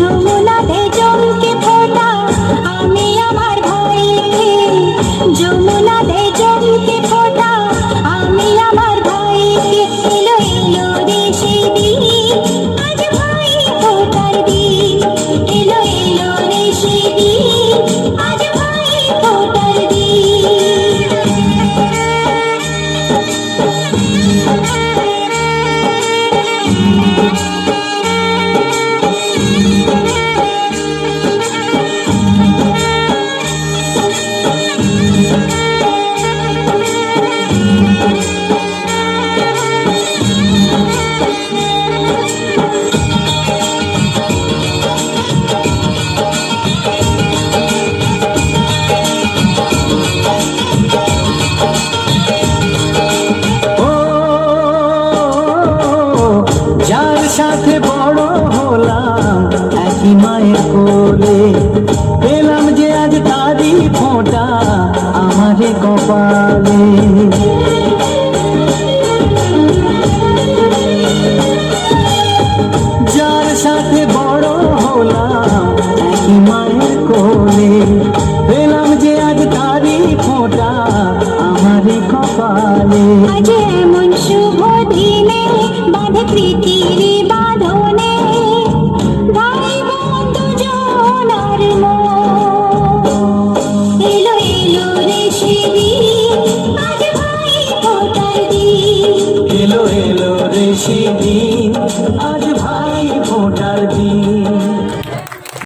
you সাথে বড় হলাম, একই মায়ের কোলে। পেলাম যে আজ তারি ফোঁটা আমারে কপালে। যার সাথে বড় হলাম, একই মায়ের কোলে। পেলাম যে আজ তারি ফোঁটা আমারে কপালে। আজ এমন caminho.